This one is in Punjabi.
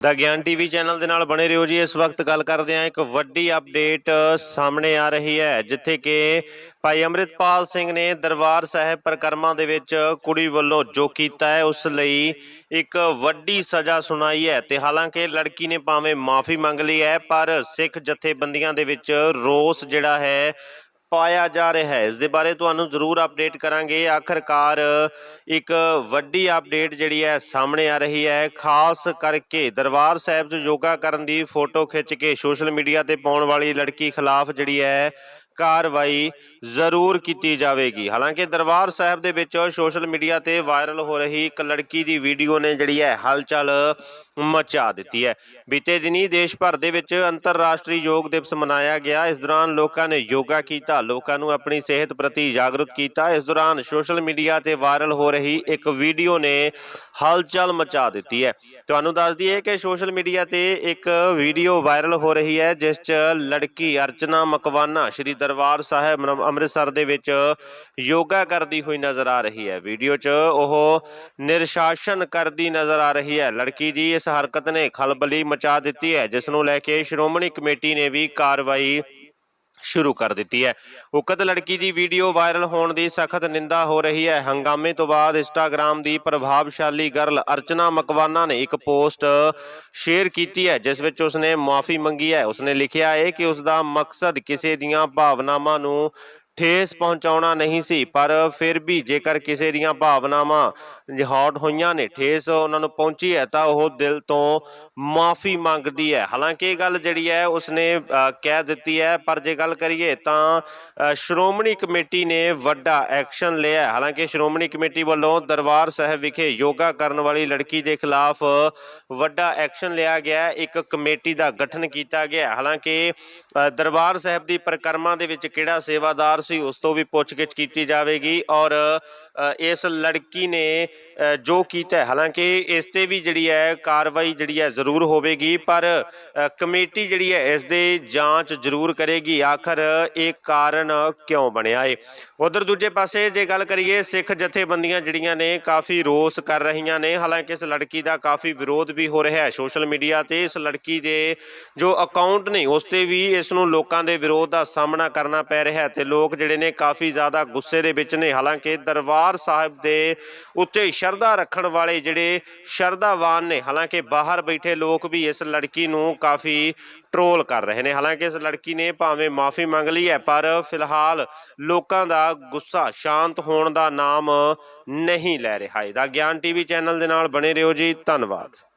ਦਾ ਗਿਆਨ ਟੀਵੀ ਚੈਨਲ ਦੇ ਨਾਲ ਬਣੇ ਰਹੋ ਜੀ। ਇਸ ਵਕਤ ਗੱਲ ਕਰਦੇ ਹਾਂ, ਇੱਕ ਵੱਡੀ ਅਪਡੇਟ ਸਾਹਮਣੇ ਆ ਰਹੀ ਹੈ, ਜਿੱਥੇ ਕਿ ਭਾਈ ਅੰਮ੍ਰਿਤਪਾਲ ਸਿੰਘ ਨੇ ਦਰਬਾਰ ਸਾਹਿਬ ਪ੍ਰਕਰਮਾਂ ਦੇ ਵਿੱਚ ਕੁੜੀ ਵੱਲੋਂ ਜੋ ਕੀਤਾ ਹੈ, ਉਸ ਲਈ ਇੱਕ ਵੱਡੀ ਸਜ਼ਾ ਸੁਣਾਈ ਹੈ ਤੇ ਹਾਲਾਂਕਿ ਲੜਕੀ ਨੇ ਭਾਵੇਂ ਮਾਫੀ ਮੰਗ ਲਈ ਹੈ, ਪਰ ਸਿੱਖ ਜਥੇਬੰਦੀਆਂ ਦੇ ਵਿੱਚ ਰੋਸ ਜਿਹੜਾ ਹੈ ਪਾਇਆ ਜਾ ਰਿਹਾ ਹੈ। ਇਸ ਦੇ ਬਾਰੇ ਤੁਹਾਨੂੰ ਜ਼ਰੂਰ ਅਪਡੇਟ ਕਰਾਂਗੇ। ਆਖਰਕਾਰ ਇੱਕ ਵੱਡੀ ਅਪਡੇਟ ਜਿਹੜੀ ਹੈ ਸਾਹਮਣੇ ਆ ਰਹੀ ਹੈ। ਖਾਸ ਕਰਕੇ ਦਰਬਾਰ ਸਾਹਿਬ 'ਚ ਯੋਗਾ ਕਰਨ ਦੀ ਫੋਟੋ ਖਿੱਚ ਕੇ ਸੋਸ਼ਲ ਮੀਡੀਆ ਤੇ ਪਾਉਣ ਵਾਲੀ ਲੜਕੀ ਖਿਲਾਫ ਜਿਹੜੀ ਹੈ ਕਾਰਵਾਈ ਜ਼ਰੂਰ ਕੀਤੀ ਜਾਵੇਗੀ। ਹਾਲਾਂਕਿ ਦਰਬਾਰ ਸਾਹਿਬ ਦੇ ਵਿੱਚ ਸੋਸ਼ਲ ਮੀਡੀਆ ਤੇ ਵਾਇਰਲ ਹੋ ਰਹੀ ਇੱਕ ਲੜਕੀ ਦੀ ਵੀਡੀਓ ਨੇ ਜਿਹੜੀ ਹੈ ਹਲਚਲ ਮਚਾ ਦਿੱਤੀ ਹੈ। ਬੀਤੇ ਦਿਨੀ ਦੇਸ਼ ਭਰ ਦੇ ਵਿੱਚ ਅੰਤਰਰਾਸ਼ਟਰੀ ਯੋਗ ਦਿਵਸ ਮਨਾਇਆ ਗਿਆ। ਇਸ ਦੌਰਾਨ ਲੋਕਾਂ ਨੇ ਯੋਗਾ ਕੀਤਾ, ਲੋਕਾਂ ਨੂੰ ਆਪਣੀ ਸਿਹਤ ਪ੍ਰਤੀ ਜਾਗਰੂਕ ਕੀਤਾ। ਇਸ ਦੌਰਾਨ ਸੋਸ਼ਲ ਮੀਡੀਆ ਤੇ ਵਾਇਰਲ ਹੋ ਰਹੀ ਇੱਕ ਵੀਡੀਓ ਨੇ ਹਲਚਲ ਮਚਾ ਦਿੱਤੀ ਹੈ। ਤੁਹਾਨੂੰ ਦੱਸ ਦਈਏ ਕਿ ਸੋਸ਼ਲ ਮੀਡੀਆ ਤੇ ਇੱਕ ਵੀਡੀਓ ਵਾਇਰਲ ਹੋ ਰਹੀ ਹੈ, ਜਿਸ 'ਚ ਲੜਕੀ ਅਰਚਨਾ ਮਕਵਾਨਾ, ਸ਼੍ਰੀ ਦਰਬਾਰ ਸਾਹਿਬ ਨ- ਅੰਮ੍ਰਿਤਸਰ ਦੇ ਵਿੱਚ ਯੋਗਾ ਕਰਦੀ ਹੋਈ ਨਜ਼ਰ ਆ ਰਹੀ ਹੈ। ਵੀਡੀਓ 'ਚ ਉਹ ਨਿਰਸ਼ਾਸਨ ਕਰਦੀ ਨਜ਼ਰ ਆ ਰਹੀ ਹੈ। ਲੜਕੀ ਦੀ ਇਸ ਹਰਕਤ ਨੇ ਖਲਬਲੀ ਮਚਾ ਦਿੱਤੀ ਹੈ, ਜਿਸ ਨੂੰ ਲੈ ਕੇ ਸ਼੍ਰੋਮਣੀ ਕਮੇਟੀ ਨੇ ਵੀ ਕਾਰਵਾਈ ਸ਼ੁਰੂ ਕਰ ਦਿੱਤੀ ਹੈ। ਉਕਤ ਲੜਕੀ ਦੀ ਵੀਡੀਓ ਵਾਇਰਲ ਹੋਣ ਦੀ ਸਖਤ ਨਿੰਦਾ ਹੋ ਰਹੀ ਹੈ। ਹੰਗਾਮੇ ਤੋਂ ਬਾਅਦ ਇੰਸਟਾਗ੍ਰam ਦੀ ਪ੍ਰਭਾਵਸ਼ਾਲੀ ਗਰਲ ਅਰਚਨਾ ਮਕਵਾਨਾ ਨੇ ਇੱਕ ਪੋਸਟ ਸ਼ੇਅਰ ਕੀਤੀ ਹੈ, ਜਿਸ ਵਿੱਚ ਉਸਨੇ ਮਾਫੀ ਮੰਗੀ ਹੈ। ਉਸਨੇ ਲਿਖਿਆ ਹੈ ਕਿ ਉਸ ਦਾ ਮਕਸਦ ਕਿਸੇ ਦੀਆਂ ਭਾਵਨਾਵਾਂ ਨੂੰ ਠੇਸ ਪਹੁੰਚਾਉਣਾ ਨਹੀਂ ਸੀ, ਪਰ ਫਿਰ ਵੀ ਜੇਕਰ ਕਿਸੇ ਦੀਆਂ ਭਾਵਨਾਵਾਂ ਹੌਟ ਹੋਈਆਂ ਨੇ, ਠੇਸ ਉਹਨਾਂ ਨੂੰ ਪਹੁੰਚੀ ਹੈ ਤਾਂ ਉਹ ਦਿਲ ਤੋਂ ਮਾਫੀ ਮੰਗਦੀ ਹੈ। ਹਾਲਾਂਕਿ ਇਹ ਗੱਲ ਜਿਹੜੀ ਹੈ, ਉਸਨੇ ਕਹਿ ਦਿੱਤੀ ਹੈ, ਪਰ ਜੇ ਗੱਲ ਕਰੀਏ ਤਾਂ ਸ਼੍ਰੋਮਣੀ ਕਮੇਟੀ ਨੇ ਵੱਡਾ ਐਕਸ਼ਨ ਲਿਆ ਹੈ। ਹਾਲਾਂਕਿ ਸ਼੍ਰੋਮਣੀ ਕਮੇਟੀ ਵੱਲੋਂ ਦਰਬਾਰ ਸਾਹਿਬ ਵਿਖੇ ਯੋਗਾ ਕਰਨ ਵਾਲੀ ਲੜਕੀ ਦੇ ਖਿਲਾਫ ਵੱਡਾ ਐਕਸ਼ਨ ਲਿਆ ਗਿਆ ਇੱਕ ਕਮੇਟੀ ਦਾ ਗਠਨ ਕੀਤਾ ਗਿਆ ਹਾਲਾਂਕਿ ਦਰਬਾਰ ਸਾਹਿਬ ਦੀ ਪਰਿਕਰਮਾ ਦੇ ਵਿੱਚ ਕਿਹੜਾ ਸੇਵਾਦਾਰ ਸੀ, ਉਸ ਤੋਂ ਵੀ ਪੁੱਛਗਿੱਛ ਕੀਤੀ ਜਾਵੇਗੀ ਔਰ ਇਸ ਲੜਕੀ ਨੇ ਜੋ ਕੀਤਾ ਹਾਲਾਂਕਿ ਇਸ ਤੇ ਵੀ ਜਿਹੜੀ ਹੈ ਕਾਰਵਾਈ ਜਿਹੜੀ ਹੈ ਜ਼ਰੂਰ ਹੋਵੇਗੀ, ਪਰ ਕਮੇਟੀ ਜਿਹੜੀ ਹੈ ਇਸ ਦੇ ਜਾਂਚ ਜ਼ਰੂਰ ਕਰੇਗੀ। ਆਖਰ ਇਹ ਕਾਰਨ ਕਿਉਂ ਬਣਿਆ ਏ ਉਧਰ ਦੂਜੇ ਪਾਸੇ ਜੇ ਗੱਲ ਕਰੀਏ, ਸਿੱਖ ਜਥੇਬੰਦੀਆਂ ਜਿਹੜੀਆਂ ਨੇ ਕਾਫੀ ਰੋਸ ਕਰ ਰਹੀਆਂ ਨੇ। ਹਾਲਾਂਕਿ ਇਸ ਲੜਕੀ ਦਾ ਕਾਫੀ ਵਿਰੋਧ ਵੀ ਹੋ ਰਿਹਾ ਹੈ ਸੋਸ਼ਲ ਮੀਡੀਆ ਤੇ। ਇਸ ਲੜਕੀ ਦੇ ਜੋ ਅਕਾਊਂਟ ਨੇ, ਉਸ ਤੇ ਵੀ ਇਸ ਨੂੰ ਲੋਕਾਂ ਦੇ ਵਿਰੋਧ ਦਾ ਸਾਹਮਣਾ ਕਰਨਾ ਪੈ ਰਿਹਾ ਹੈ ਤੇ ਲੋਕ ਜਿਹੜੇ ਨੇ ਕਾਫੀ ਜ਼ਿਆਦਾ ਗੁੱਸੇ ਦੇ ਵਿੱਚ ਨੇ। ਹਾਲਾਂਕਿ ਦਰਬਾਰ ਸਾਹਿਬ ਦੇ ਉੱਤੇ ਸ਼ਰਧਾ ਰੱਖਣ ਵਾਲੇ ਜਿਹੜੇ ਸ਼ਰਧਾਵਾਨ ਨੇ, ਹਾਲਾਂਕਿ ਬਾਹਰ ਬੈਠੇ ਲੋਕ ਵੀ ਇਸ ਲੜਕੀ ਨੂੰ ਕਾਫੀ ਟਰੋਲ ਕਰ ਰਹੇ ਨੇ। ਹਾਲਾਂਕਿ ਇਸ ਲੜਕੀ ਨੇ ਭਾਵੇਂ ਮਾਫੀ ਮੰਗ ਲਈ ਹੈ, ਪਰ ਫਿਲਹਾਲ ਲੋਕਾਂ ਦਾ ਗੁੱਸਾ ਸ਼ਾਂਤ ਹੋਣ ਦਾ ਨਾਮ ਨਹੀਂ ਲੈ ਰਿਹਾ। ਇਹਦਾ ਦਾ ਗਿਆਨ ਟੀਵੀ ਚੈਨਲ ਦੇ ਨਾਲ ਬਣੇ ਰਹੋ ਜੀ। ਧੰਨਵਾਦ।